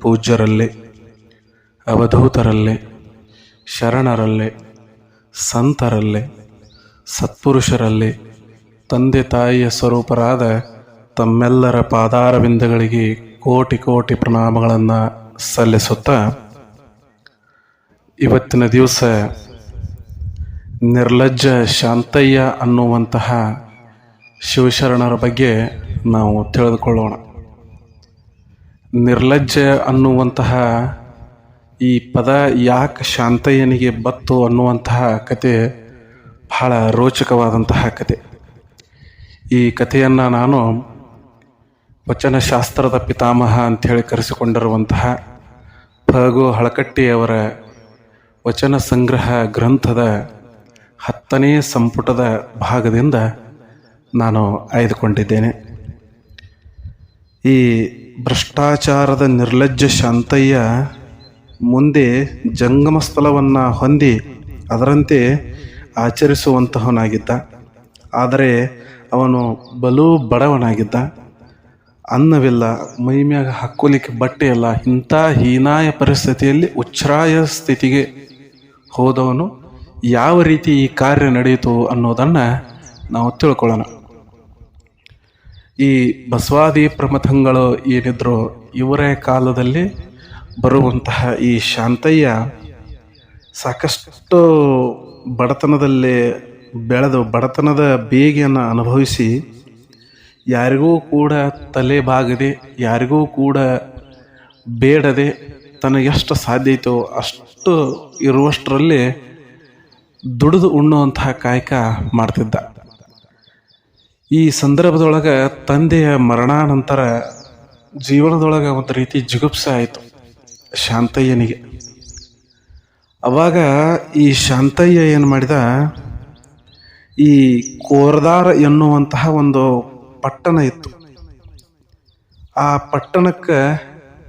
ಪೂಜ್ಯರಲ್ಲಿ, ಅವಧೂತರಲ್ಲಿ, ಶರಣರಲ್ಲಿ, ಸಂತರಲ್ಲಿ, ಸತ್ಪುರುಷರಲ್ಲಿ, ತಂದೆ ತಾಯಿಯ ಸ್ವರೂಪರಾದ ತಮ್ಮೆಲ್ಲರ ಪಾದಾರವಿಂದಗಳಿಗೆ ಕೋಟಿ ಕೋಟಿ ಪ್ರಣಾಮಗಳನ್ನು ಸಲ್ಲಿಸುತ್ತಾ ಇವತ್ತಿನ ದಿವಸ ನಿರ್ಲಜ್ಜ ಶಾಂತಯ್ಯ ಅನ್ನುವಂತಹ ಶಿವಶರಣರ ಬಗ್ಗೆ ನಾವು ತಿಳಿದುಕೊಳ್ಳೋಣ. ನಿರ್ಲಜ್ಜ ಅನ್ನುವಂತಹ ಈ ಪದ ಯಾಕೆ ಶಾಂತಯ್ಯನಿಗೆ ಬತ್ತು ಅನ್ನುವಂತಹ ಕತೆ ಬಹಳ ರೋಚಕವಾದಂತಹ ಕತೆ. ಈ ಕಥೆಯನ್ನು ನಾನು ವಚನಶಾಸ್ತ್ರದ ಪಿತಾಮಹ ಅಂಥೇಳಿ ಕರೆಸಿಕೊಂಡಿರುವಂತಹ ಫಗು ಹಳಕಟ್ಟಿಯವರ ವಚನ ಸಂಗ್ರಹ ಗ್ರಂಥದ ಹತ್ತನೇ ಸಂಪುಟದ ಭಾಗದಿಂದ ನಾನು ಆಯ್ದುಕೊಂಡಿದ್ದೇನೆ. ಈ ಭ್ರಷ್ಟಾಚಾರದ ನಿರ್ಲಜ್ಜ ಶಾಂತಯ್ಯ ಮುಂದೆ ಜಂಗಮ ಸ್ಥಳವನ್ನು ಹೊಂದಿ ಅದರಂತೆ ಆಚರಿಸುವಂತಹವನಾಗಿದ್ದ. ಆದರೆ ಅವನು ಬಲು ಬಡವನಾಗಿದ್ದ. ಅನ್ನವಿಲ್ಲ, ಮೈಮ್ಯಾಗ ಹಾಕ್ಕೋಲಿಕ್ಕೆ ಬಟ್ಟೆ ಇಲ್ಲ, ಇಂಥ ಹೀನಾಯ ಪರಿಸ್ಥಿತಿಯಲ್ಲಿ ಉಚ್ಛ್ರಾಯ ಸ್ಥಿತಿಗೆ ಹೋದವನು ಯಾವ ರೀತಿ ಈ ಕಾರ್ಯ ನಡೆಯಿತು ಅನ್ನೋದನ್ನು ನಾವು ತಿಳ್ಕೊಳ್ಳೋಣ. ಈ ಬಸವಾದಿ ಪ್ರಮಥಂಗಳು ಏನಿದ್ರು ಇವರೇ ಕಾಲದಲ್ಲಿ ಬರುವಂತಹ ಈ ಶಾಂತಯ್ಯ ಸಾಕಷ್ಟು ಬಡತನದಲ್ಲಿ ಬೆಳೆದು ಬಡತನದ ಬೇಗೆಯನ್ನು ಅನುಭವಿಸಿ ಯಾರಿಗೂ ಕೂಡ ತಲೆ ಬಾಗದೆ ಯಾರಿಗೂ ಕೂಡ ಬೇಡದೆ ತನಗೆಷ್ಟು ಸಾಧ್ಯ ಐತೋ ಅಷ್ಟು ಇರುವಷ್ಟರಲ್ಲಿ ದುಡಿದು ಉಣ್ಣುವಂತಹ ಕಾಯಕ ಮಾಡ್ತಿದ್ದ. ಈ ಸಂದರ್ಭದೊಳಗೆ ತಂದೆಯ ಮರಣಾನಂತರ ಜೀವನದೊಳಗೆ ಒಂದು ರೀತಿ ಜಿಗುಪ್ಸೆ ಆಯಿತು ಶಾಂತಯ್ಯನಿಗೆ. ಅವಾಗ ಈ ಶಾಂತಯ್ಯ ಏನು ಮಾಡಿದ? ಈ ಕೋರದಾರ ಎನ್ನುವಂತಹ ಒಂದು ಪಟ್ಟಣ ಇತ್ತು. ಆ ಪಟ್ಟಣಕ್ಕೆ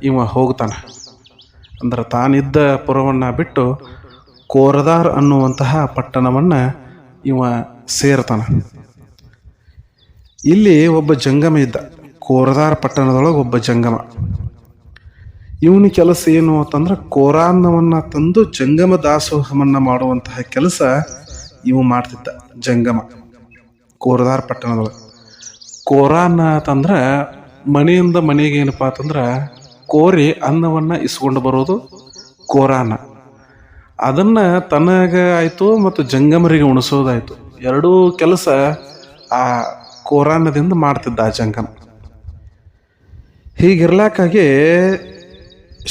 ಇವ ಹೋಗ್ತಾನೆ. ಅಂದ್ರೆ ತಾನಿದ್ದ ಪುರವನ್ನು ಬಿಟ್ಟು ಕೋರದಾರ್ ಅನ್ನುವಂತಹ ಪಟ್ಟಣವನ್ನು ಇವ ಸೇರ್ತಾನೆ. ಇಲ್ಲಿ ಒಬ್ಬ ಜಂಗಮ ಇದ್ದ. ಕೋರದಾರ ಪಟ್ಟಣದೊಳಗೆ ಒಬ್ಬ ಜಂಗಮ. ಇವನ ಕೆಲಸ ಏನು ಅಂತಂದ್ರೆ ಕೋರಾನ್ನವನ್ನು ತಂದು ಜಂಗಮ ದಾಸೋಹವನ್ನು ಮಾಡುವಂತಹ ಕೆಲಸ ಇವು ಮಾಡ್ತಿದ್ದ ಜಂಗಮ, ಕೋರದಾರ ಪಟ್ಟಣದೊಳಗೆ. ಕೋರಾನ್ನ ಅಂತಂದ್ರೆ ಮನೆಯಿಂದ ಮನೆಗೆ ಏನಪ್ಪ ಅಂತಂದ್ರೆ ಕೋರಿ ಅನ್ನವನ್ನು ಇಸ್ಕೊಂಡು ಬರೋದು ಕೋರಾನ ಅದನ್ನು ತನಗೆ ಆಯಿತು ಮತ್ತು ಜಂಗಮರಿಗೆ ಉಣಿಸೋದಾಯಿತು. ಎರಡೂ ಕೆಲಸ ಆ ಕೋರಾನದಿಂದ ಮಾಡ್ತಿದ್ದ ಆ ಜಂಗಮ ಹೀಗಿರ್ಲಾಕಾಗಿ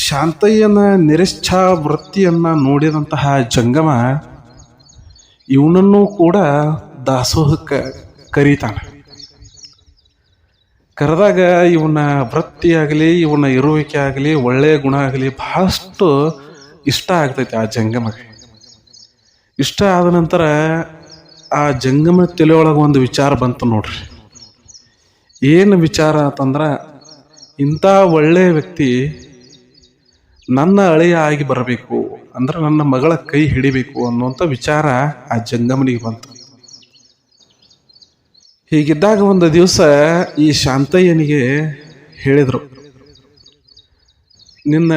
ಶಾಂತಯ್ಯನ ನಿರಿಚ್ಛಾ ವೃತ್ತಿಯನ್ನು ನೋಡಿದಂತಹ ಜಂಗಮ ಇವನನ್ನು ಕೂಡ ದಾಸೋಹಕ್ಕೆ ಕರೀತಾನೆ. ಕರೆದಾಗ ಇವನ ವೃತ್ತಿ ಆಗಲಿ ಇವನ ಇರುವಿಕೆ ಆಗಲಿ ಒಳ್ಳೆಯ ಗುಣ ಆಗಲಿ ಬಹಳಷ್ಟು ಇಷ್ಟ ಆಗ್ತೈತೆ ಆ ಜಂಗಮಗೆ ಇಷ್ಟ ಆದ ನಂತರ ಆ ಜಂಗಮ ತಲೆಯೊಳಗೆ ಒಂದು ವಿಚಾರ ಬಂತು ನೋಡ್ರಿ. ಏನು ವಿಚಾರ ಅಂತಂದ್ರೆ, ಇಂಥ ಒಳ್ಳೆಯ ವ್ಯಕ್ತಿ ನನ್ನ ಅಳೆಯ ಆಗಿ ಬರಬೇಕು, ಅಂದ್ರೆ ನನ್ನ ಮಗಳ ಕೈ ಹಿಡಿಬೇಕು ಅನ್ನುವಂಥ ವಿಚಾರ ಆ ಜಂಗಮನಿಗೆ ಬಂತು. ಹೀಗಿದ್ದಾಗ ಒಂದು ದಿವಸ ಈ ಶಾಂತಯ್ಯನಿಗೆ ಹೇಳಿದರು, ನಿನ್ನ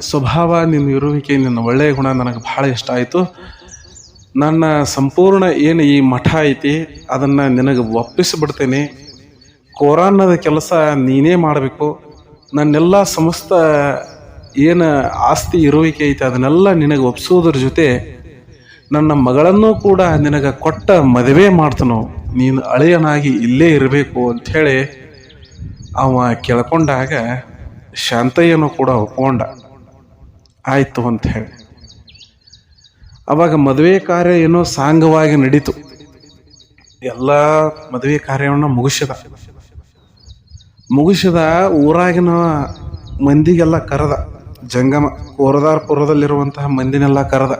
ಸ್ವಭಾವ, ನಿನ್ನ ಇರುವಿಕೆ, ನಿನ್ನ ಒಳ್ಳೆಯ ಗುಣ ನನಗೆ ಬಹಳ ಇಷ್ಟ ಆಯಿತು ನನ್ನ ಸಂಪೂರ್ಣ ಏನು ಈ ಮಠ ಐತಿ, ಅದನ್ನು ನಿನಗೆ ಒಪ್ಪಿಸಿಬಿಡ್ತೇನೆ. ಕೋರಾನ್ನದ ಕೆಲಸ ನೀನೇ ಮಾಡಬೇಕು. ನನ್ನೆಲ್ಲ ಸಮಸ್ತ ಏನು ಆಸ್ತಿ ಇರುವಿಕೆ ಐತೆ, ಅದನ್ನೆಲ್ಲ ನಿನಗೆ ಒಪ್ಪಿಸೋದ್ರ ಜೊತೆ ನನ್ನ ಮಗಳನ್ನು ಕೂಡ ನಿನಗೆ ಕೊಟ್ಟ ಮದುವೆ ಮಾಡ್ತನು. ನೀನು ಅಳೆಯನಾಗಿ ಇಲ್ಲೇ ಇರಬೇಕು ಅಂಥೇಳಿ ಅವ ಕೇಳ್ಕೊಂಡಾಗ ಶಾಂತಯ್ಯನೂ ಕೂಡ ಒಪ್ಕೊಂಡ. ಆಯಿತು ಅಂತ ಹೇಳಿ. ಅವಾಗ ಮದುವೆ ಕಾರ್ಯ ಏನೋ ಸಾಂಗವಾಗಿ ನಡೀತು. ಎಲ್ಲ ಮದುವೆ ಕಾರ್ಯವನ್ನು ಮುಗಿಸಿದ. ಮುಗಿಸಿದ ಊರಾಗಿನ ಮಂದಿಗೆಲ್ಲ ಕರೆದ. ಜಂಗಮ, ಕೋರದಾರ್ಪುರದಲ್ಲಿರುವಂತಹ ಮಂದಿನೆಲ್ಲ ಕರೆದ.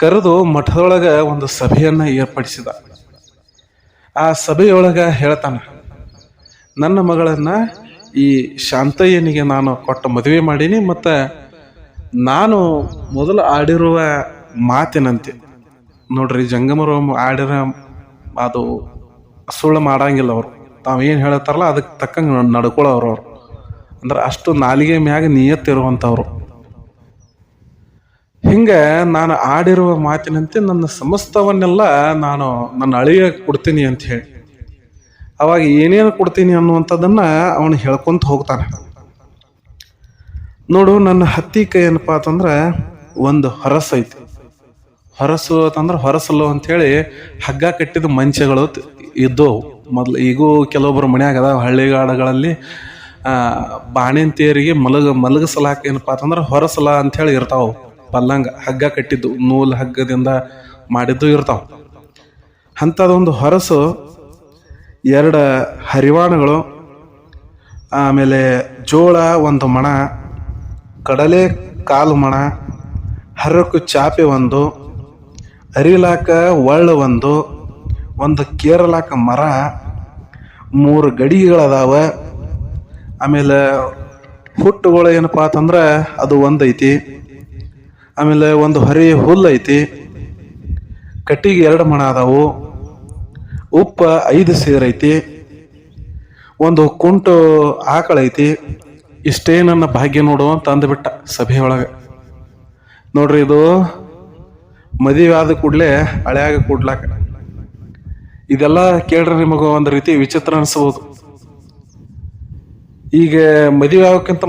ಕರೆದು ಮಠದೊಳಗೆ ಒಂದು ಸಭೆಯನ್ನ ಏರ್ಪಡಿಸಿದ. ಆ ಸಭೆಯೊಳಗೆ ಹೇಳ್ತಾನೆ, ನನ್ನ ಮಗಳನ್ನು ಈ ಶಾಂತಯ್ಯನಿಗೆ ನಾನು ಕೊಟ್ಟ ಮದುವೆ ಮಾಡೀನಿ, ಮತ್ತು ನಾನು ಮೊದಲು ಆಡಿರುವ ಮಾತಿನಂತೆ. ನೋಡ್ರಿ ಜಂಗಮರು ಆಡಿರ ಅದು ಸುಳ್ಳು ಮಾಡಂಗಿಲ್ಲ ಅವರು. ತಾವು ಏನು ಹೇಳ್ತಾರಲ್ಲ ಅದಕ್ಕೆ ತಕ್ಕಂಗೆ ನಡ್ಕೊಳ್ಳೋರು ಅವರು. ಅಂದ್ರೆ ಅಷ್ಟು ನಾಲಿಗೆ ಮ್ಯಾಗ ನಿಯತ್ತಿರುವಂಥವ್ರು ಹಿಂಗೆ ನಾನು ಆಡಿರುವ ಮಾತಿನಂತೆ ನನ್ನ ಸಮಸ್ತವನ್ನೆಲ್ಲ ನಾನು ನನ್ನ ಅಳಿಯ ಕೊಡ್ತೀನಿ ಅಂತ ಹೇಳಿ. ಅವಾಗ ಏನೇನು ಕೊಡ್ತೀನಿ ಅನ್ನುವಂಥದ್ದನ್ನ ಅವನು ಹೇಳ್ಕೊಂತ ಹೋಗ್ತಾನೆ. ನೋಡು, ನನ್ನ ಹತ್ತಿ ಕೈ ಏನಪ್ಪ ಅಂತಂದ್ರೆ ಒಂದು ಹೊರಸೈತಿ. ಹೊರಸು ಅಂತಂದ್ರೆ ಹೊರಸಲು ಅಂಥೇಳಿ ಹಗ್ಗ ಕಟ್ಟಿದ ಮಂಚಗಳು ಇದ್ದವು. ಮೊದ್ಲು ಈಗೂ ಕೆಲವೊಬ್ಬರು ಮನ್ಯಾಗ ಅದಾವ ಹಳ್ಳಿಗಾಡುಗಳಲ್ಲಿ ಬಾಣಿನ ತೇರಿಗೆ ಮಲಗ, ಮಲಗಸಲಾಕ ಏನಪ್ಪ ಅಂತಂದ್ರೆ ಹೊರಸಲ ಅಂಥೇಳಿ ಇರ್ತಾವು. ಪಲ್ಲಂಗ ಹಗ್ಗ ಕಟ್ಟಿದ್ದು, ನೂಲು ಹಗ್ಗದಿಂದ ಮಾಡಿದ್ದು ಇರ್ತಾವೆ. ಅಂಥದ್ದೊಂದು ಹೊರಸು ಎರಡು ಹರಿವಾಣಗಳು, ಆಮೇಲೆ ಜೋಳ ಒಂದು ಮಣ, ಕಡಲೆ ಕಾಲು ಮಣ, ಹರಕು ಚಾಪೆ ಒಂದು ಅರಿಲಾಕ ಒಳ್ಳ ಒಂದು ಒಂದು ಕೇರಲಾಕ ಮರ, ಮೂರು ಗಡಿಗೆಗಳದಾವ ಆಮೇಲೆ ಹುಟ್ಟುಗಳು ಏನಪ್ಪ ಅಂತಂದ್ರೆ ಅದು ಒಂದೈತಿ. ಆಮೇಲೆ ಒಂದು ಹರಿ ಹುಲ್ಲು ಐತಿ ಕಟ್ಟಿಗೆ ಎರಡು ಮಣ ಅದಾವು. ಉಪ್ಪ ಐದು ಸೇರೈತಿ. ಒಂದು ಕುಂಟು ಆಕಳೈತಿ ಇಷ್ಟೇ ನನ್ನ ಭಾಗ್ಯ ನೋಡು ಅಂತ ಅಂದ್ಬಿಟ್ಟ ಸಭೆಯೊಳಗೆ ನೋಡ್ರಿ ಇದು ಮದುವೆ ಆದ ಕೂಡಲೇ ಹಳೆಯಾಗ ಕೂಡ್ಲಾಕ. ಇದೆಲ್ಲ ಕೇಳ್ರೆ ನಿಮಗೆ ಒಂದು ರೀತಿ ವಿಚಿತ್ರ ಅನಿಸ್ಬೋದು. ಈಗ ಮದುವೆ ಆಗೋಕ್ಕಿಂತ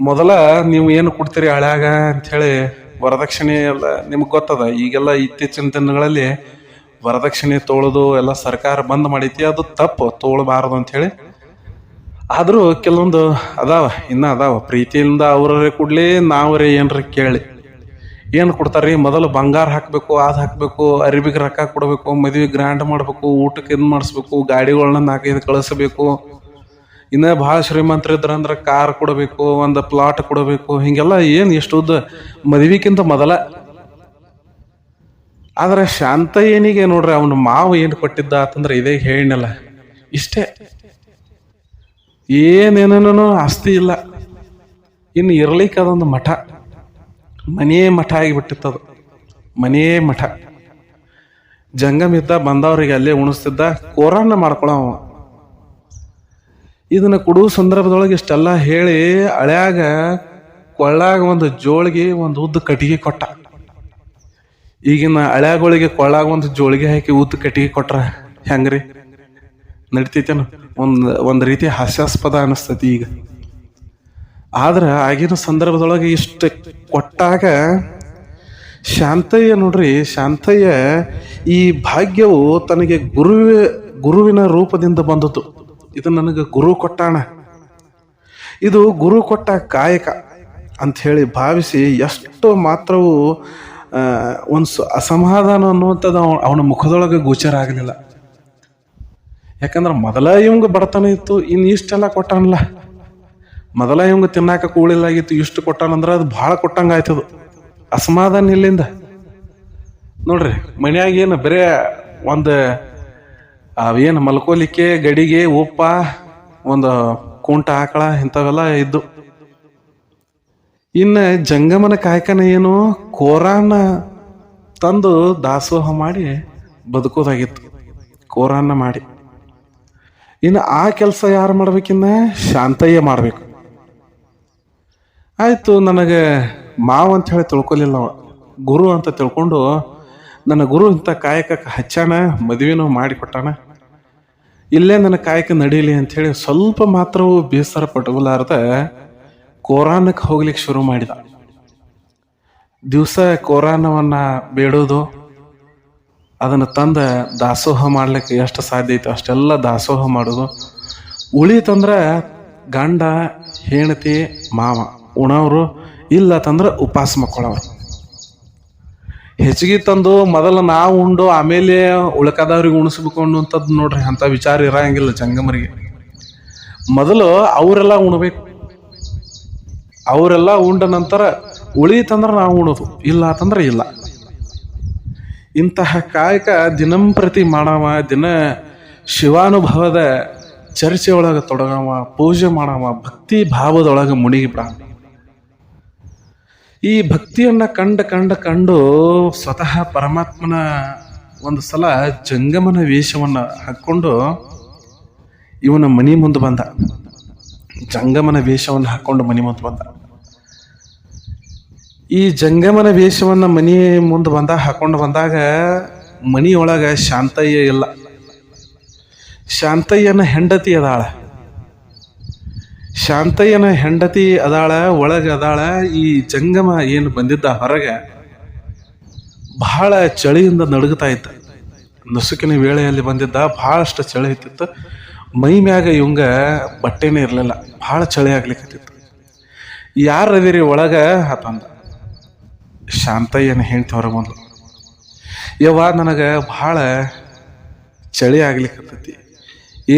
ಮೊದಲ ನೀವು ಏನು ಕೊಡ್ತೀರಿ ಹಳ್ಯಾಗ ಅಂಥೇಳಿ ವರದಕ್ಷಿಣೆ ಎಲ್ಲ ನಿಮ್ಗೆ ಗೊತ್ತದ. ಈಗೆಲ್ಲ ಇತ್ತೀಚಿನ ದಿನಗಳಲ್ಲಿ ವರದಕ್ಷಿಣೆ ತೋಳೋದು ಎಲ್ಲ ಸರ್ಕಾರ ಬಂದ್ ಮಾಡೈತಿ, ಅದು ತಪ್ಪು, ತೋಳಬಾರದು ಅಂಥೇಳಿ. ಆದರೂ ಕೆಲವೊಂದು ಅದಾವ, ಇನ್ನ ಅದಾವ. ಪ್ರೀತಿಯಿಂದ ಅವ್ರೇ ಕೊಡ್ಲಿ ನಾವ್ರೇ ಏನ್ರ ಕೇಳಿ. ಏನು ಕೊಡ್ತಾರ್ರಿ? ಮೊದಲು ಬಂಗಾರ ಹಾಕಬೇಕು, ಅದು ಹಾಕಬೇಕು, ಅರಿಬಿಗೆ ರೊಕ್ಕ ಕೊಡಬೇಕು ಮದುವೆ ಗ್ರ್ಯಾಂಡ್ ಮಾಡಬೇಕು ಊಟಕ್ಕೆ ಇದು ಮಾಡಿಸ್ಬೇಕು ಗಾಡಿಗಳನ್ನ ನಾಲ್ಕೈದು ಕಳಿಸ್ಬೇಕು. ಇನ್ನ ಭಾಳ ಶ್ರೀಮಂತರಿದ್ರಂದ್ರೆ ಕಾರ್ ಕೊಡಬೇಕು, ಒಂದು ಪ್ಲಾಟ್ ಕೊಡಬೇಕು, ಹೀಗೆಲ್ಲ ಏನು ಎಷ್ಟು ಉದ್ದ ಮೊದಲ. ಆದ್ರೆ ಏನಿಗೆ ನೋಡ್ರಿ, ಅವನ ಮಾವು ಏನು ಕೊಟ್ಟಿದ್ದ ಅಂತಂದ್ರೆ ಇದೇ ಹೇಳಿನಲ್ಲ. ಇಷ್ಟೇ. ಏನೇನೇನೋ ಆಸ್ತಿ ಇಲ್ಲ. ಇನ್ನು ಇರ್ಲಿಕ್ಕೆ ಅದೊಂದು ಮಠ. ಮನೇ ಮಠ ಆಗಿಬಿಟ್ಟಿತ್ತದು ಮನೆಯೇ ಮಠ. ಜಂಗಮ್ ಇದ್ದ ಬಂದವರಿಗೆ ಅಲ್ಲೇ ಉಣಿಸ್ತಿದ್ದ ಕೋರನ್ನ ಮಾಡ್ಕೊಳವ ಇದನ್ನ ಕೊಡುವ ಸಂದರ್ಭದೊಳಗೆ ಇಷ್ಟೆಲ್ಲ ಹೇಳಿ ಅಳ್ಯಾಗ ಕೊಳ್ಳಾಗ ಒಂದು ಜೋಳಿಗೆ ಒಂದು ಉದ್ದ ಕಟ್ಟಿಗೆ ಕೊಟ್ಟ. ಈಗಿನ ಹಳ್ಯಾಗಳಿಗೆ ಕೊಳ್ಳಾಗ ಒಂದು ಜೋಳಿಗೆ ಹಾಕಿ ಉದ್ದ ಕಟ್ಟಿಗೆ ಕೊಟ್ರ ಹೆಂಗ್ರಿ? ನಡಿತೈತೇನು? ಒಂದು ಒಂದು ರೀತಿ ಹಾಸ್ಯಾಸ್ಪದ ಅನಿಸ್ತತಿ ಈಗ. ಆದ್ರೆ ಆಗಿನ ಸಂದರ್ಭದೊಳಗೆ ಇಷ್ಟು ಕೊಟ್ಟಾಗ ಶಾಂತಯ್ಯ ನೋಡ್ರಿ, ಶಾಂತಯ್ಯ ಈ ಭಾಗ್ಯವು ತನಗೆ ಗುರುವೆ, ಗುರುವಿನ ರೂಪದಿಂದ ಬಂದದ್ದು. ಇದು ನನಗೆ ಗುರು ಕೊಟ್ಟಾಣ. ಇದು ಗುರು ಕೊಟ್ಟ ಕಾಯಕ ಅಂತ ಹೇಳಿ ಭಾವಿಸಿ ಎಷ್ಟು ಮಾತ್ರವೂ ಒಂದು ಅಸಮಾಧಾನ ಅನ್ನುವಂಥದ್ದು ಅವ- ಅವನ ಮುಖದೊಳಗೆ ಗೋಚರ ಆಗಲಿಲ್ಲ. ಯಾಕಂದ್ರೆ ಮೊದಲ ಇವಂಗ ಬಡತನ ಇತ್ತು ಇನ್ನು ಇಷ್ಟೆಲ್ಲ ಕೊಟ್ಟಾನಲ್ಲ. ಮೊದಲ ಇವಂಗ ತಿನ್ನಾಕ ಕೂಳಿಲ್ಲಾಗಿತ್ತು ಇಷ್ಟು ಕೊಟ್ಟಾನಂದ್ರ ಅದು ಭಾಳ ಕೊಟ್ಟಂಗ ಆಯ್ತದ ಅಸಮಾಧಾನ ಇಲ್ಲಿಂದ. ನೋಡ್ರಿ, ಮನ್ಯಾಗ ಏನು ಬರೇ ಒಂದು ಅವೇನು ಮಲ್ಕೋಲಿಕ್ಕೆ ಗಡಿಗೆ, ಉಪ್ಪ, ಒಂದು ಕುಂಟ ಆಕಳ ಇಂಥವೆಲ್ಲ ಇದ್ದು. ಇನ್ನು ಜಂಗಮನ ಕಾಯ್ಕನ ಏನು ಕೋರಾನ ತಂದು ದಾಸೋಹ ಮಾಡಿ ಬದುಕೋದಾಗಿತ್ತು. ಕೋರಾನ ಮಾಡಿ. ಇನ್ನು ಆ ಕೆಲಸ ಯಾರು ಮಾಡ್ಬೇಕಿನ್ನ? ಶಾಂತಯ್ಯ ಮಾಡಬೇಕು. ಆಯಿತು, ನನಗೆ ಮಾವ ಅಂತ ಹೇಳಿ ತಿಳ್ಕೊಲಿಲ್ಲ ಅವ. ಗುರು ಅಂತ ತಿಳ್ಕೊಂಡು ನನ್ನ ಗುರು ಇಂಥ ಕಾಯಕಕ್ಕೆ ಹಚ್ಚಾಣ ಮದುವೆನೂ ಮಾಡಿಕೊಟ್ಟಾನ. ಇಲ್ಲೇ ನನ್ನ ಕಾಯಕ ನಡೀಲಿ ಅಂಥೇಳಿ ಸ್ವಲ್ಪ ಮಾತ್ರವೂ ಬೇಸರ ಪಟ್ಕೊಲಾರ್ದ ಕೋರಾನಕ್ಕೆ ಹೋಗ್ಲಿಕ್ಕೆ ಶುರು ಮಾಡಿದ. ದಿವಸ ಕೋರಾನವನ್ನು ಬೇಡೋದು, ಅದನ್ನು ತಂದ ದಾಸೋಹ ಮಾಡ್ಲಿಕ್ಕೆ ಎಷ್ಟು ಸಾಧ್ಯ ಐತೆ ಅಷ್ಟೆಲ್ಲ ದಾಸೋಹ ಮಾಡೋದು. ಉಳಿತಂದ್ರೆ ಗಂಡ, ಹೆಂಡತಿ, ಮಾವ. ಉಣವ್ರು ಇಲ್ಲ ತಂದ್ರೆ ಉಪವಾಸ ಮಕ್ಕೊಳ್ಳೋರು ಹೆಚ್ಚಿಗೆ ತಂದು ಮೊದಲು ನಾವು ಉಂಡು, ಆಮೇಲೆ ಉಳ್ಕದವ್ರಿಗೆ ಉಣಿಸ್ಬೇಕು ಅನ್ನುವಂಥದ್ದು ನೋಡ್ರಿ ಅಂತ ವಿಚಾರ ಇರಂಗಿಲ್ಲ ಜಂಗಮರಿಗೆ. ಮೊದಲು ಅವರೆಲ್ಲ ಉಣ್ಬೇಕು. ಅವರೆಲ್ಲ ಉಂಡ ನಂತರ ಉಳಿತಂದ್ರೆ ನಾವು ಉಣೋದು ಇಲ್ಲ ಅಂತಂದ್ರೆ ಇಲ್ಲ. ಇಂತಹ ಕಾಯಕ ದಿನಂಪ್ರತಿ ಮಾಡವ ದಿನ ಶಿವಾನುಭವದ ಚರ್ಚೆ ಒಳಗೆ ತೊಡಗವ, ಪೂಜೆ ಮಾಡವ, ಭಕ್ತಿ ಭಾವದೊಳಗೆ ಮುಳುಗಿಬಿಡ ಈ ಭಕ್ತಿಯನ್ನ ಕಂಡ ಕಂಡ ಕಂಡು ಸ್ವತಃ ಪರಮಾತ್ಮನ ಒಂದು ಸಲ ಜಂಗಮನ ವೇಷವನ್ನು ಹಾಕ್ಕೊಂಡು ಇವನ ಮನಿ ಮುಂದೆ ಬಂದ. ಜಂಗಮನ ವೇಷವನ್ನು ಹಾಕ್ಕೊಂಡು ಮನಿ ಮುಂದೆ ಬಂದ. ಈ ಜಂಗಮನ ವೇಷವನ್ನು ಮನಿ ಮುಂದೆ ಬಂದ ಹಾಕೊಂಡು ಬಂದಾಗ ಮನಿಯೊಳಗೆ ಶಾಂತಯ್ಯ ಇಲ್ಲ. ಶಾಂತಯ್ಯನ ಹೆಂಡತಿ ಅದಾಳ. ಶಾಂತಯ್ಯನ ಹೆಂಡತಿ ಅದಾಳ, ಒಳಗೆ ಅದಾಳ, ಈ ಜಂಗಮ ಏನು ಬಂದಿದ್ದ ಹೊರಗೆ ಬಹಳ ಚಳಿಯಿಂದ ನಡುಗ್ತಾ ಇತ್ತು. ನಸುಕಿನ ವೇಳೆಯಲ್ಲಿ ಬಂದಿದ್ದ ಬಹಳಷ್ಟು ಚಳಿ ಇತ್ತಿತ್ತು ಮೈ ಮ್ಯಾಗ ಇವಂಗ ಬಟ್ಟೆನೇ ಇರಲಿಲ್ಲ. ಭಾಳ ಚಳಿ ಆಗ್ಲಿಕ್ಕತ್ತಿತ್ತು ಯಾರು ಅದಿರಿ ಒಳಗೆ? ಆತಂದ ಶಾಂತಯ್ಯನ ಹೆಂಡತಿ ಹೊರಗೆ ಬಂದ್ಲು. ಯವ್ವ, ನನಗೆ ಭಾಳ ಚಳಿ ಆಗ್ಲಿಕ್ಕತ್ತೈತಿ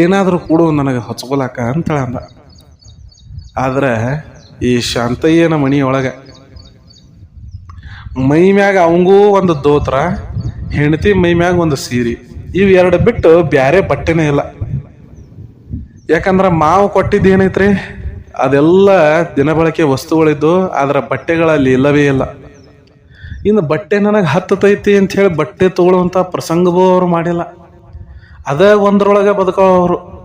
ಏನಾದರೂ ಕೂಡ, ನನಗೆ ಹೊಚ್ಕೊಲಾಕ ಅಂತೇಳ ಅಂದ ಆದ್ರೆ ಈ ಶಾಂತಯ್ಯನ ಮನೆಯೊಳಗೆ ಮೈ ಮ್ಯಾಗ ಅವಂಗೂ ಒಂದು ದೋತ್ರ, ಹೆಂಡತಿ ಮೈ ಮ್ಯಾಗ ಒಂದು ಸೀರೆ. ಇವು ಎರಡು ಬಿಟ್ಟು ಬ್ಯಾರೆ ಬಟ್ಟೆನೇ ಇಲ್ಲ. ಯಾಕಂದ್ರೆ ಮಾವು ಕೊಟ್ಟಿದ್ದು ಏನೈತ್ರಿ? ಅದೆಲ್ಲ ದಿನಬಳಕೆ ವಸ್ತುಗಳಿದ್ದು ಅದರ ಬಟ್ಟೆಗಳಲ್ಲಿ ಇಲ್ಲವೇ ಇಲ್ಲ. ಇನ್ನು ಬಟ್ಟೆ ನನಗೆ ಹತ್ತತೈತಿ ಅಂತ ಹೇಳಿ ಬಟ್ಟೆ ತಗೊಳ್ಳುವಂಥ ಪ್ರಸಂಗವೂ ಅವರು ಮಾಡಿಲ್ಲ. ಅದೇ ಒಂದ್ರೊಳಗೆ ಬದುಕೋರು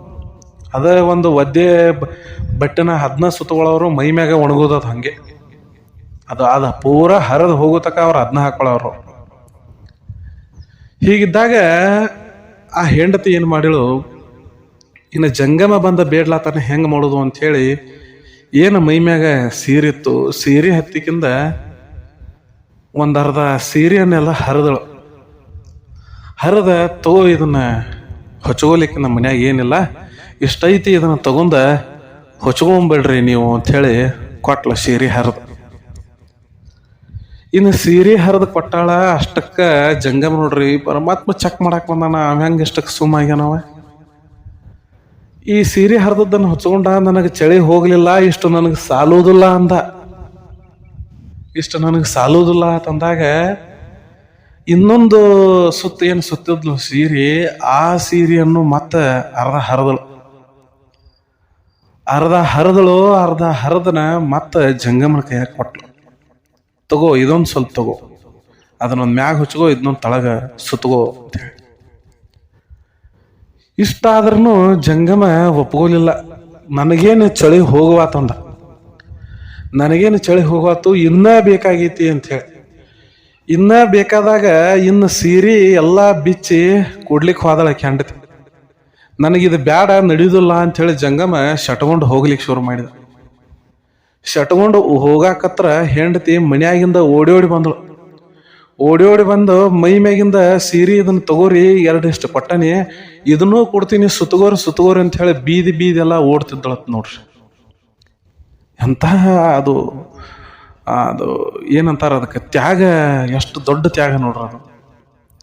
ಅದೇ ಒಂದು ಒದ್ದೆ ಬಟ್ಟೆನ ಅದನ್ನ ಸುತ್ತಕೊಳ್ಳೋರು ಮೈ ಮ್ಯಾಗ ಒಣಗೋದದು ಹಂಗೆ. ಅದು ಅದು ಪೂರ ಹರಿದು ಹೋಗೋ ತಕ ಅವ್ರು ಅದನ್ನ ಹಾಕೊಳ್ಳೋರು ಹೀಗಿದ್ದಾಗ ಆ ಹೆಂಡತಿ ಏನು ಮಾಡಿಳು, ಇನ್ನು ಜಂಗಮ ಬಂದ ಬೇಡ್ಲಾತನ ಹೆಂಗೆ ಮಾಡೋದು ಅಂಥೇಳಿ ಏನು ಮೈ ಮ್ಯಾಗ ಸೀರೆ ಇತ್ತು ಸೀರೆ ಹತ್ತಿಕಿಂದ ಒಂದು ಅರ್ಧ ಸೀರೆಯನ್ನೆಲ್ಲ ಹರಿದಳು. ಹರಿದ ತೋ ಇದನ್ನ ಹೊಚ್ಕೋಲಿಕ್ಕೆ ನಮ್ಮ ಮನ್ಯಾಗ ಏನಿಲ್ಲ ಇಷ್ಟೈತಿ ಇದನ್ನ ತಗೊಂಡ ಹೊಚ್ಕೊಂಬೇಡ್ರಿ ನೀವು ಅಂಥೇಳಿ ಕೊಟ್ಲ ಸೀರೆ ಹರಿದು. ಇನ್ನು ಸೀರೆ ಹರಿದು ಕೊಟ್ಟಾಳ ಅಷ್ಟಕ್ಕ ಜಂಗಮ್ ನೋಡ್ರಿ, ಪರಮಾತ್ಮ ಚೆಕ್ ಮಾಡಕ್ ಬಂದಾನ, ಅವ ಹೆಂಗೆ ಇಷ್ಟಕ್ಕೆ ಸುಮ್ಮ ಆಗ್ಯಾನವ ಈ ಸೀರೆ ಹರಿದದ್ದನ್ನು ಹೊಚ್ಕೊಂಡ ನನಗೆ ಚಳಿ ಹೋಗಲಿಲ್ಲ, ಇಷ್ಟು ನನಗೆ ಸಾಲುವುದಿಲ್ಲ ಅಂದ. ಇಷ್ಟು ನನಗೆ ಸಾಲುವುದಿಲ್ಲ ಅಂತಂದಾಗ ಇನ್ನೊಂದು ಸುತ್ತ ಏನು ಸುತ್ತಿದ್ಲು ಸೀರೆ, ಆ ಸೀರೆಯನ್ನು ಮತ್ತೆ ಅರ್ಧ ಹರಿದಳು. ಅರ್ಧ ಹರಿದಳು, ಅರ್ಧ ಹರಿದನ ಮತ್ತೆ ಜಂಗಮನ ಕೈಯಾಗ ಕೊಟ್ಲು. ತಗೋ, ಇದೊಂದು ಸ್ವಲ್ಪ ತಗೋ. ಅದನ್ನೊಂದು ಮ್ಯಾಗ ಹಚ್ಕೋ, ಇದನ್ನೊಂದು ತಳಗ ಸುತ್ತಗೋ ಅಂತೇಳಿ ಇಷ್ಟ ಆದ್ರೂ ಜಂಗಮ ಒಪ್ಕೋಲಿಲ್ಲ ನನಗೇನು ಚಳಿ ಹೋಗುವಾತಂದ ನನಗೇನು ಚಳಿ ಹೋಗುವಾತು, ಇನ್ನ ಬೇಕಾಗೈತಿ ಅಂಥೇಳಿ ಇನ್ನ ಬೇಕಾದಾಗ ಇನ್ನು ಸೀರೆ ಎಲ್ಲ ಬಿಚ್ಚಿ ಕೊಡ್ಲಿಕ್ಕೆ ಹೋದಳ ಹೆಂಡತಿ. ನನಗಿದು ಬ್ಯಾಡ ನಡೆಯುದಿಲ್ಲ ಅಂಥೇಳಿ ಜಂಗಮ ಶಟ್ಕೊಂಡು ಹೋಗ್ಲಿಕ್ಕೆ ಶುರು ಮಾಡಿದ. ಶಟ್ಕೊಂಡು ಹೋಗಾಕತ್ರ ಹೆಂಡತಿ ಮನ್ಯಾಗಿಂದ ಓಡಿ ಓಡಿ ಬಂದಳು. ಓಡಿ ಓಡಿ ಬಂದು ಮೈ ಮ್ಯಾಗಿಂದ ಸೀರೆ ಇದನ್ನು ತಗೋರಿ ಎರಡು ಇಷ್ಟು ಪಟ್ಟನಿ ಇದನ್ನೂ ಕೊಡ್ತೀನಿ, ಸುತ್ತಗೋರಿ ಸುತ್ತಗೋರಿ ಅಂತ ಹೇಳಿ ಬೀದಿ ಬೀದಿ ಎಲ್ಲ ಓಡ್ತಿದ್ದಳತ್ ನೋಡ್ರಿ. ಎಂತಹ ಅದು ಅದು ಏನಂತಾರ ಅದಕ್ಕೆ ತ್ಯಾಗ, ಎಷ್ಟು ದೊಡ್ಡ ತ್ಯಾಗ ನೋಡ್ರಿ ಅದು.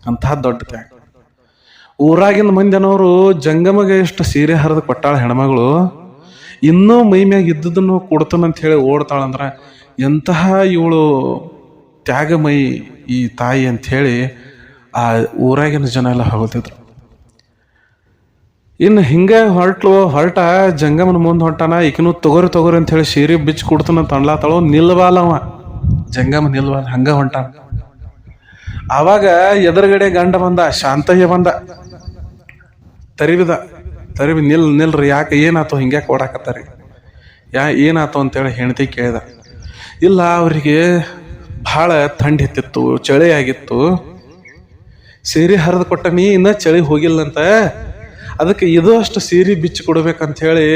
ಅಂತಹ ದೊಡ್ಡ ತ್ಯಾಗ. ಊರಾಗಿನ ಮಂದಿನವರು ಜಂಗಮಗೆ ಎಷ್ಟು ಸೀರೆ ಹರಿದು ಕೊಟ್ಟಾಳ ಹೆಣ್ಮಗಳು, ಇನ್ನೂ ಮೈ ಮ್ಯಾಗ ಇದ್ದದನ್ನು ಕೊಡ್ತಾನಂತ ಹೇಳಿ ಓಡ್ತಾಳಂದ್ರ ಎಂತಹ ಇವಳು ತ್ಯಾಗಮಯಿ ಈ ತಾಯಿ ಅಂತ ಹೇಳಿ ಆ ಊರಾಗಿನ ಜನ ಎಲ್ಲ ಹೊಗಳ್ತಿದ್ರು. ಇನ್ನು ಹಿಂಗೆ ಹೊರಟ್ಲು, ಹೊರಟ ಜಂಗಮನ ಮುಂದೆ ಹೊಂಟಾನ, ಈಕಿನೂ ತೊಗರಿ ತೊಗರಿ ಅಂತ ಹೇಳಿ ಸೀರೆ ಬಿಚ್ಚಿ ಕೊಡ್ತಾನ ತಂಡ್ಲಾತಾಳು ನಿಲ್ವಾಲವ ಜಂಗಮ ನಿಲ್ವಾಲ ಹಂಗ ಹೊಂಟಾನ. ಆವಾಗ ಎದುರುಗಡೆ ಗಂಡ ಬಂದ, ಶಾಂತಯ್ಯ ಬಂದ. ತರಿಬಿದ ತರಿಬಿ ನಿಲ್, ನಿಲ್ರಿ, ಯಾಕೆ ಏನಾಯ್ತು ಹಿಂಗೆ ಓಡಾಕತ್ತಾರಿ. ಯಾ, ಏನಾತು ಅಂತೇಳಿ ಹೆಂಡತಿ ಕೇಳಿದ. ಇಲ್ಲ, ಅವರಿಗೆ ಭಾಳ ಥಂಡಿ ಇತ್ತಿತ್ತು ಚಳಿ ಆಗಿತ್ತು. ಸೀರೆ ಹರಿದು ಕೊಟ್ಟನಿ ಇನ್ನ ಚಳಿ ಹೋಗಿಲ್ಲಂತ, ಅದಕ್ಕೆ ಇದು ಅಷ್ಟು ಸೀರೆ ಬಿಚ್ಚಿ ಕೊಡ್ಬೇಕಂತ ಹೇಳಿ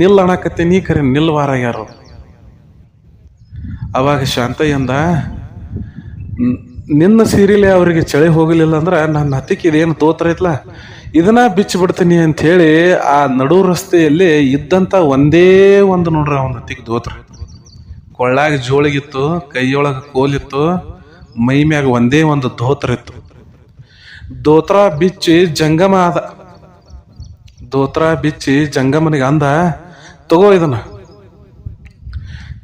ನಿಲ್ ಅನ್ನಕತ್ತೀನಿ ಖರೆ ನಿಲ್ವಾರ ಯಾರು. ಅವಾಗ ಶಾಂತ ಎಂದ ನಿನ್ನ ಸೀರೆಲೆ ಅವರಿಗೆ ಚಳಿ ಹೋಗಲಿಲ್ಲ ಅಂದ್ರೆ ನನ್ನ ಹತ್ತಿಕ್ಕೆ ಇದೇನು ತೋತ್ರ ಐತ್ಲ? ಇದನ್ನ ಬಿಚ್ಚಿಬಿಡ್ತೀನಿ ಅಂತ ಹೇಳಿ ಆ ನಡು ರಸ್ತೆಯಲ್ಲಿ ಇದ್ದಂತ ಒಂದೇ ಒಂದು ನೋಡ್ರಿ ಅವನ ಹತ್ತಿಗೆ ದೋತ್ರ. ಕೊಳ್ಳಾಗ ಜೋಳಿಗಿತ್ತು, ಕೈಯೊಳಗೆ ಕೋಲಿತ್ತು, ಮೈ ಮ್ಯಾಗ ಒಂದೇ ಒಂದು ದೋತ್ರ ಇತ್ತು. ದೋತ್ರ ಬಿಚ್ಚಿ ಜಂಗಮ ಆದ. ದೋತ್ರ ಬಿಚ್ಚಿ ಜಂಗಮನಿಗೆ ಅಂದ, ತಗೋ ಇದನ್ನ.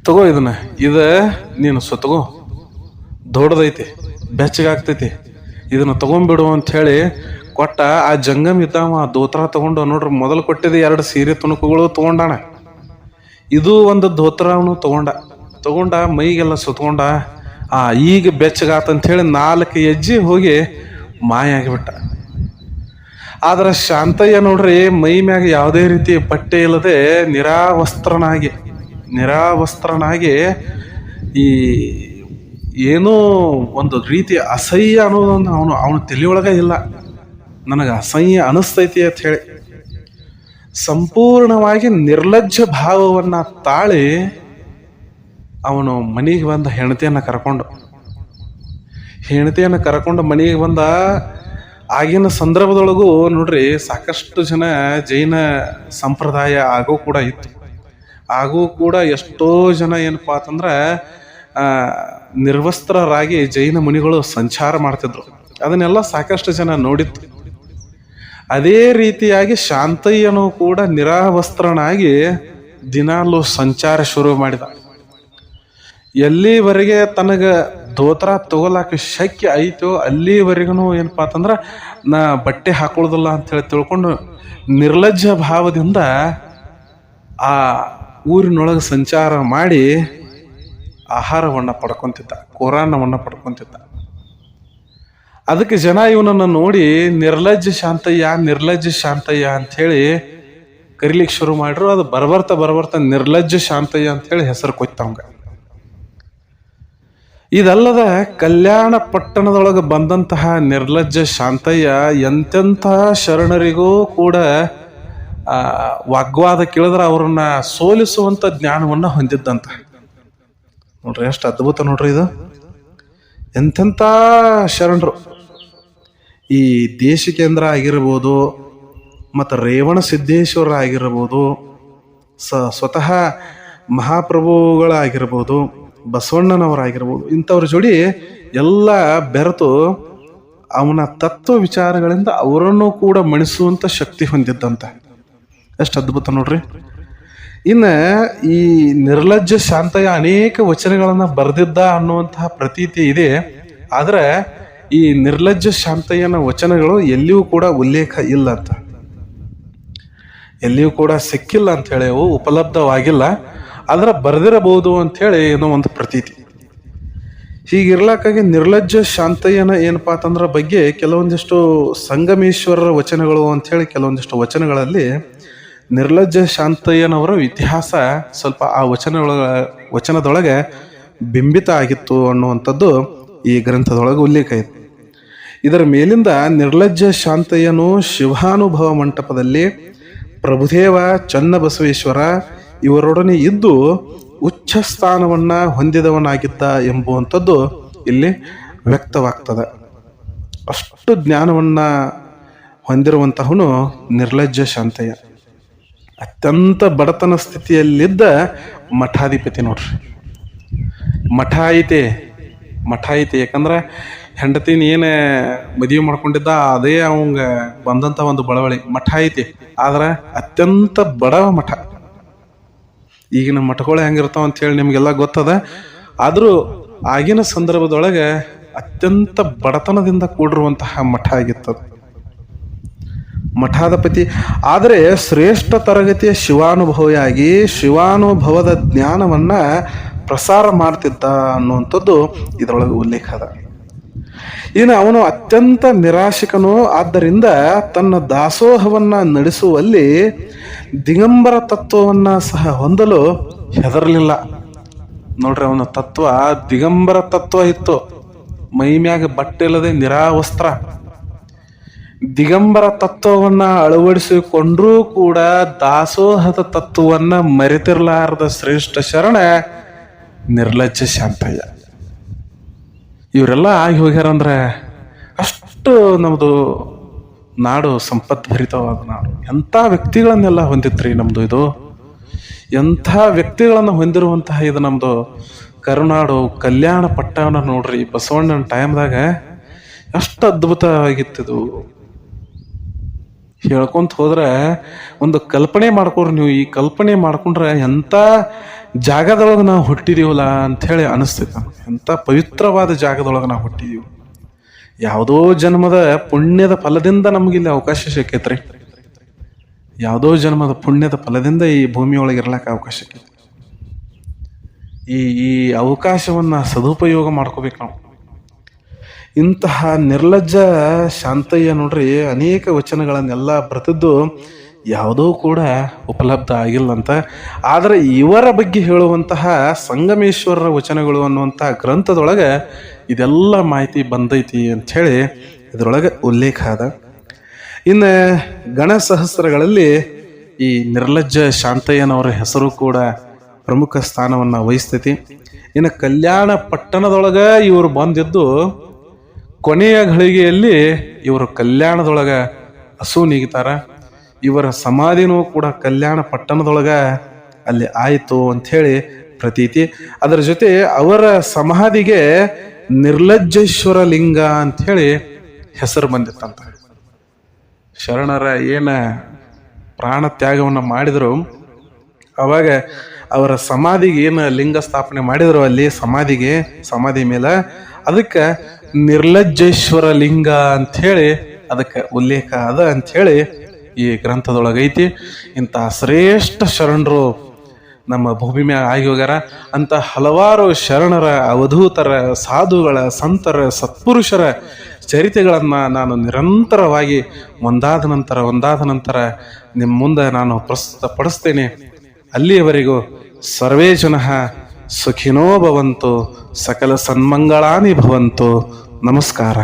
ತಗೋ ಇದನ್ನ. ಇದ ನೀನು ಸುತ್ತಗೋ ದೊಡ್ಡದೈತಿ, ಬೆಚ್ಚಗಾಗ್ತೈತಿ. ಇದನ್ನ ತಗೊಂಬಿಡು ಅಂತ ಹೇಳಿ ಕೊಟ್ಟ ಆ ಜಂಗಮ್ ಇದ್ದಾವ ದೋತ್ರ ತಗೊಂಡು ನೋಡ್ರಿ, ಮೊದಲು ಕೊಟ್ಟಿದ್ದ ಎರಡು ಸೀರೆ ತುಣುಕುಗಳು ತಗೊಂಡಾಣ ಇದು ಒಂದು ಧೋತ್ರ ಅವನು ತಗೊಂಡ. ತಗೊಂಡ, ಮೈಗೆಲ್ಲ ಸುತ್ಕೊಂಡ, ಆ ಈಗ ಬೆಚ್ಚಗಾತಂತ ಹೇಳಿ ನಾಲ್ಕು ಹೆಜ್ಜೆ ಹೋಗಿ ಮಾಯಾಗಿಬಿಟ್ಟ ಆದ್ರೆ ಶಾಂತಯ್ಯ ನೋಡ್ರಿ, ಮೈ ಮ್ಯಾಗ ಯಾವುದೇ ರೀತಿ ಬಟ್ಟೆ ಇಲ್ಲದೆ ನಿರಾವಸ್ತ್ರನಾಗಿ ನಿರಾವಸ್ತ್ರನಾಗಿ ಈ ಏನೋ ಒಂದು ರೀತಿ ಅಸಹ್ಯ ಅನ್ನೋದೊಂದು ಅವನು, ಅವನ ತಲೆಯೊಳಗ ಇಲ್ಲ. ನನಗೆ ಅಸಹ್ಯ ಅನಿಸ್ತೈತಿ ಅಂತ ಹೇಳಿ. ಸಂಪೂರ್ಣವಾಗಿ ನಿರ್ಲಜ್ಜ ಭಾವವನ್ನು ತಾಳಿ ಅವನು ಮನೆಗೆ ಬಂದ ಹೆಂಡತಿಯನ್ನು ಕರ್ಕೊಂಡು. ಹೆಂಡತಿಯನ್ನು ಕರ್ಕೊಂಡು ಮನೆಗೆ ಬಂದ ಆಗಿನ ಸಂದರ್ಭದೊಳಗೂ ನೋಡ್ರಿ ಸಾಕಷ್ಟು ಜನ ಜೈನ ಸಂಪ್ರದಾಯ ಆಗೂ ಕೂಡ ಇತ್ತು. ಆಗೂ ಕೂಡ ಎಷ್ಟೋ ಜನ ಏನಪ್ಪಾ ಅಂತಂದ್ರೆ ನಿರ್ವಸ್ತ್ರರಾಗಿ ಜೈನ ಮುನಿಗಳು ಸಂಚಾರ ಮಾಡ್ತಿದ್ರು. ಅದನ್ನೆಲ್ಲ ಸಾಕಷ್ಟು ಜನ ನೋಡಿತ್ತು. ಅದೇ ರೀತಿಯಾಗಿ ಶಾಂತಯ್ಯನು ಕೂಡ ನಿರಾವಸ್ತ್ರನಾಗಿ ದಿನಾಲು ಸಂಚಾರ ಶುರು ಮಾಡಿದ. ಎಲ್ಲಿವರೆಗೆ ತನಗ ದೋತ್ರ ತಗೊಲಾಕ ಶಕ್ಯ ಐತೋ ಅಲ್ಲಿವರೆಗೂ ಏನಪ್ಪಾ ಅಂತಂದ್ರೆ ನಾ ಬಟ್ಟೆ ಹಾಕೊಳ್ಳೋದಿಲ್ಲ ಅಂತ ಹೇಳಿ ತಿಳ್ಕೊಂಡು ನಿರ್ಲಜ್ಜ ಭಾವದಿಂದ ಆ ಊರಿನೊಳಗೆ ಸಂಚಾರ ಮಾಡಿ ಆಹಾರವನ್ನು ಪಡ್ಕೊತಿದ್ದ ಕೋರಾನ್ನವನ್ನು ಪಡ್ಕೊಂತಿದ್ದ. ಅದಕ್ಕೆ ಜನ ಇವನನ್ನು ನೋಡಿ, ನಿರ್ಲಜ್ಜ ಶಾಂತಯ್ಯ ನಿರ್ಲಜ್ಜ ಶಾಂತಯ್ಯ ಅಂಥೇಳಿ ಕರಿಲಿಕ್ಕೆ ಶುರು ಮಾಡ್ರು ಅದು ಬರಬರ್ತ ಬರಬರ್ತ ನಿರ್ಲಜ್ಜ ಶಾಂತಯ್ಯ ಅಂಥೇಳಿ ಹೆಸರು ಕೊಯ್ತವಂಗ ಇದಲ್ಲದ ಕಲ್ಯಾಣ ಪಟ್ಟಣದೊಳಗೆ ಬಂದಂತಹ ನಿರ್ಲಜ್ಜ ಶಾಂತಯ್ಯ ಎಂತೆಂಥ ಶರಣರಿಗೂ ಕೂಡ ವಾಗ್ವಾದ ಕೇಳಿದ್ರೆ ಅವರನ್ನ ಸೋಲಿಸುವಂತ ಜ್ಞಾನವನ್ನ ಹೊಂದಿದ್ದಂತ. ನೋಡ್ರಿ, ಎಷ್ಟು ಅದ್ಭುತ ನೋಡ್ರಿ ಇದು. ಎಂತೆಂಥ ಶರಣರು. ಈ ದೇಶಿಕೇಂದ್ರ ಆಗಿರ್ಬೋದು ಮತ್ತು ರೇವಣ ಸಿದ್ದೇಶ್ವರ ಆಗಿರ್ಬೋದು ಸ ಸ್ವತಃ ಮಹಾಪ್ರಭುಗಳಾಗಿರ್ಬೋದು, ಬಸವಣ್ಣನವರಾಗಿರ್ಬೋದು, ಇಂಥವ್ರ ಜೋಡಿ ಎಲ್ಲ ಬೆರೆತು ಅವನ ತತ್ವ ವಿಚಾರಗಳಿಂದ ಅವರನ್ನು ಕೂಡ ಮಣಿಸುವಂಥ ಶಕ್ತಿ ಹೊಂದಿದ್ದಂತೆ. ಎಷ್ಟು ಅದ್ಭುತ ನೋಡ್ರಿ. ಇನ್ನು ಈ ನಿರ್ಲಜ್ಜ ಶಾಂತಯ ಅನೇಕ ವಚನಗಳನ್ನು ಬರೆದಿದ್ದ ಅನ್ನುವಂತಹ ಪ್ರತೀತಿ ಇದೆ. ಆದರೆ ಈ ನಿರ್ಲಜ್ಜ ಶಾಂತಯ್ಯನ ವಚನಗಳು ಎಲ್ಲಿಯೂ ಕೂಡ ಉಲ್ಲೇಖ ಇಲ್ಲ ಅಂತ. ಎಲ್ಲಿಯೂ ಕೂಡ ಸಿಕ್ಕಿಲ್ಲ ಅಂತ ಹೇಳಿ ಅವು ಉಪಲಬ್ಧವಾಗಿಲ್ಲ. ಆದ್ರೆ ಬರೆದಿರಬಹುದು ಅಂತ ಹೇಳಿ ಏನೋ ಒಂದು ಪ್ರತೀತಿ. ಹೀಗಿರ್ಲಾಕಾಗಿ ನಿರ್ಲಜ್ಜ ಶಾಂತಯ್ಯನ ಏನಪ್ಪಾ ಅಂತಂದ್ರ ಬಗ್ಗೆ ಕೆಲವೊಂದಿಷ್ಟು ಸಂಗಮೇಶ್ವರರ ವಚನಗಳು ಅಂತ ಹೇಳಿ ಕೆಲವೊಂದಿಷ್ಟು ವಚನಗಳಲ್ಲಿ ನಿರ್ಲಜ್ಜ ಶಾಂತಯ್ಯನವರ ಇತಿಹಾಸ ಸ್ವಲ್ಪ ಆ ವಚನಗಳ ವಚನದೊಳಗೆ ಬಿಂಬಿತ ಆಗಿತ್ತು ಅನ್ನುವಂಥದ್ದು ಈ ಗ್ರಂಥದೊಳಗೆ ಉಲ್ಲೇಖ ಇದೆ. ಇದರ ಮೇಲಿಂದ ನಿರ್ಲಜ್ಜ ಶಾಂತಯ್ಯನು ಶಿವಾನುಭವ ಮಂಟಪದಲ್ಲಿ ಪ್ರಭುದೇವ ಚನ್ನಬಸವೇಶ್ವರ ಇವರೊಡನೆ ಇದ್ದು ಉಚ್ಚ ಸ್ಥಾನವನ್ನ ಹೊಂದಿದವನಾಗಿದ್ದ ಎಂಬುವಂಥದ್ದು ಇಲ್ಲಿ ವ್ಯಕ್ತವಾಗ್ತದೆ. ಅಷ್ಟು ಜ್ಞಾನವನ್ನ ಹೊಂದಿರುವಂತಹನು ನಿರ್ಲಜ್ಜ ಶಾಂತಯ್ಯ. ಅತ್ಯಂತ ಬಡತನ ಸ್ಥಿತಿಯಲ್ಲಿದ್ದ ಮಠಾಧಿಪತಿ ನೋಡ್ರಿ. ಮಠ ಐತೆ ಮಠ ಐತಿ. ಯಾಕಂದ್ರೆ ಹೆಂಡತಿನ ಏನು ಮದುವೆ ಮಾಡ್ಕೊಂಡಿದ್ದ, ಅದೇ ಅವಂಗ ಬಂದಂಥ ಒಂದು ಬಳವಳಿ. ಮಠ ಐತಿ. ಆದ್ರೆ ಅತ್ಯಂತ ಬಡವ ಮಠ. ಈಗಿನ ಮಠಗಳು ಹೆಂಗಿರ್ತಾವ ಅಂತ ಹೇಳಿ ನಿಮಗೆಲ್ಲ ಗೊತ್ತದ. ಆದರೂ ಆಗಿನ ಸಂದರ್ಭದೊಳಗೆ ಅತ್ಯಂತ ಬಡತನದಿಂದ ಕೂಡಿರುವಂತಹ ಮಠ ಆಗಿತ್ತದು ಮಠಾಧಿಪತಿ ಆದರೆ ಶ್ರೇಷ್ಠ ತರಗತಿಯ ಶಿವಾನುಭವಿಯಾಗಿ ಶಿವಾನುಭವದ ಜ್ಞಾನವನ್ನ ಪ್ರಸಾರ ಮಾಡ್ತಿದ್ದ ಅನ್ನುವಂಥದ್ದು ಇದರೊಳಗೆ ಉಲ್ಲೇಖ ಅದ. ಇನ್ನು ಅವನು ಅತ್ಯಂತ ನಿರಾಶಿಕನು, ಆದ್ದರಿಂದ ತನ್ನ ದಾಸೋಹವನ್ನ ನಡೆಸುವಲ್ಲಿ ದಿಗಂಬರ ತತ್ವವನ್ನ ಸಹ ಹೊಂದಲು ಹೆದರಲಿಲ್ಲ. ನೋಡ್ರಿ ಅವನ ತತ್ವ, ದಿಗಂಬರ ತತ್ವ ಇತ್ತು. ಮೈ ಮ್ಯಾಗ ಬಟ್ಟೆ ಇಲ್ಲದೆ ನಿರಾವಸ್ತ್ರ. ದಿಗಂಬರ ತತ್ವವನ್ನ ಅಳವಡಿಸಿಕೊಂಡ್ರೂ ಕೂಡ ದಾಸೋಹದ ತತ್ವವನ್ನ ಮರೆತಿರಲಾರದ ಶ್ರೇಷ್ಠ ಶರಣ ನಿರ್ಲಜ್ಜ ಶಾಂತಯ್ಯ. ಇವರೆಲ್ಲ ಆಗಿ ಹೋಗ್ಯಾರಂದ್ರೆ ಅಷ್ಟು ನಮ್ಮದು ನಾಡು ಸಂಪತ್ಭರಿತವಾದ ನಾಡು. ಎಂಥ ವ್ಯಕ್ತಿಗಳನ್ನೆಲ್ಲ ಹೊಂದಿತ್ರಿ ನಮ್ಮದು ಇದು? ಎಂಥ ವ್ಯಕ್ತಿಗಳನ್ನು ಹೊಂದಿರುವಂತಹ ಇದು ನಮ್ಮದು ಕರುನಾಡು ಕಲ್ಯಾಣ ಪಟ್ಟಣ ನೋಡ್ರಿ ಬಸವಣ್ಣನ ಟೈಮ್ದಾಗ ಅಷ್ಟು ಅದ್ಭುತವಾಗಿತ್ತಿದು ಹೇಳ್ಕೊಂತ ಹೋದ್ರೆ ಒಂದು ಕಲ್ಪನೆ ಮಾಡ್ಕೊರಿ ನೀವು. ಈ ಕಲ್ಪನೆ ಮಾಡ್ಕೊಂಡ್ರೆ ಎಂಥ ಜಾಗದೊಳಗೆ ನಾವು ಹುಟ್ಟಿದೀವಲ್ಲ ಅಂಥೇಳಿ ಅನಿಸ್ತೈತೆ ನಮಗೆ. ಎಂಥ ಪವಿತ್ರವಾದ ಜಾಗದೊಳಗೆ ನಾವು ಹುಟ್ಟಿದೀವಿ. ಯಾವುದೋ ಜನ್ಮದ ಪುಣ್ಯದ ಫಲದಿಂದ ನಮಗಿಲ್ಲಿ ಅವಕಾಶ ಸಿಕ್ಕೈತ್ರಿ. ಯಾವುದೋ ಜನ್ಮದ ಪುಣ್ಯದ ಫಲದಿಂದ ಈ ಭೂಮಿಯೊಳಗೆ ಇರ್ಲಕ್ಕೆ ಅವಕಾಶ ಸಿಕ್ಕೈತೆ. ಈ ಈ ಅವಕಾಶವನ್ನು ಸದುಪಯೋಗ ಮಾಡ್ಕೋಬೇಕು ನಾವು. ಇಂತಹ ನಿರ್ಲಜ್ಜ ಶಾಂತಯ್ಯ ನೋಡ್ರಿ, ಅನೇಕ ವಚನಗಳನ್ನೆಲ್ಲ ಬರೆದಿದ್ದು ಯಾವುದೂ ಕೂಡ ಉಪಲಬ್ಧ ಆಗಿಲ್ಲಂತ. ಆದರೆ ಇವರ ಬಗ್ಗೆ ಹೇಳುವಂತಹ ಸಂಗಮೇಶ್ವರರ ವಚನಗಳು ಅನ್ನುವಂಥ ಗ್ರಂಥದೊಳಗೆ ಇದೆಲ್ಲ ಮಾಹಿತಿ ಬಂದೈತಿ ಅಂಥೇಳಿ ಇದರೊಳಗೆ ಉಲ್ಲೇಖ ಅದ. ಇನ್ನು ಗಣಸಹಸ್ರಗಳಲ್ಲಿ ಈ ನಿರ್ಲಜ್ಜ ಶಾಂತಯ್ಯನವರ ಹೆಸರು ಕೂಡ ಪ್ರಮುಖ ಸ್ಥಾನವನ್ನು ವಹಿಸ್ತೈತಿ. ಇನ್ನು ಕಲ್ಯಾಣ ಪಟ್ಟಣದೊಳಗೆ ಇವರು ಬಂದಿದ್ದು ಕೊನೆಯ ಘಳಿಗೆಯಲ್ಲಿ ಇವರು ಕಲ್ಯಾಣದೊಳಗ ಹಸು ನೀಗ್ತಾರ. ಇವರ ಸಮಾಧಿನೂ ಕೂಡ ಕಲ್ಯಾಣ ಪಟ್ಟಣದೊಳಗ ಅಲ್ಲಿ ಆಯಿತು ಅಂತ ಹೇಳಿ ಪ್ರತೀತಿ. ಅದರ ಜೊತೆ ಅವರ ಸಮಾಧಿಗೆ ನಿರ್ಲಜ್ಜೇಶ್ವರ ಲಿಂಗ ಅಂಥೇಳಿ ಹೆಸರು ಬಂದಿತ್ತಂತ. ಶರಣರ ಏನ ಪ್ರಾಣ ತ್ಯಾಗವನ್ನು ಮಾಡಿದರು. ಅವಾಗ ಅವರ ಸಮಾಧಿಗೆ ಏನು ಲಿಂಗ ಸ್ಥಾಪನೆ ಮಾಡಿದ್ರು ಅಲ್ಲಿ ಸಮಾಧಿಗೆ, ಸಮಾಧಿ ಮೇಲೆ ಅದಕ್ಕೆ ನಿರ್ಲಜ್ಜೇಶ್ವರ ಲಿಂಗ ಅಂಥೇಳಿ ಅದಕ್ಕೆ ಉಲ್ಲೇಖ ಅದ ಅಂಥೇಳಿ ಈ ಗ್ರಂಥದೊಳಗೈತಿ. ಇಂಥ ಶ್ರೇಷ್ಠ ಶರಣರು ನಮ್ಮ ಭೂಮಿ ಮ್ಯಾಗ ಆಗಿ ಹೋಗ್ಯಾರ. ಅಂತ ಹಲವಾರು ಶರಣರ, ಅವಧೂತರ, ಸಾಧುಗಳ, ಸಂತರ, ಸತ್ಪುರುಷರ ಚರಿತೆಗಳನ್ನು ನಾನು ನಿರಂತರವಾಗಿ, ಒಂದಾದ ನಂತರ ಒಂದಾದ ನಂತರ ನಿಮ್ಮ ಮುಂದೆ ನಾನು ಪ್ರಸ್ತುತಪಡಿಸ್ತೇನೆ. ಅಲ್ಲಿಯವರೆಗೂ ಸರ್ವೇ ಜನಃ ಸುಖಿನೋ ಭವಂತು ಸಕಲ ಸನ್ಮಂಗಳಾನಿ ಭವಂತು. ನಮಸ್ಕಾರ.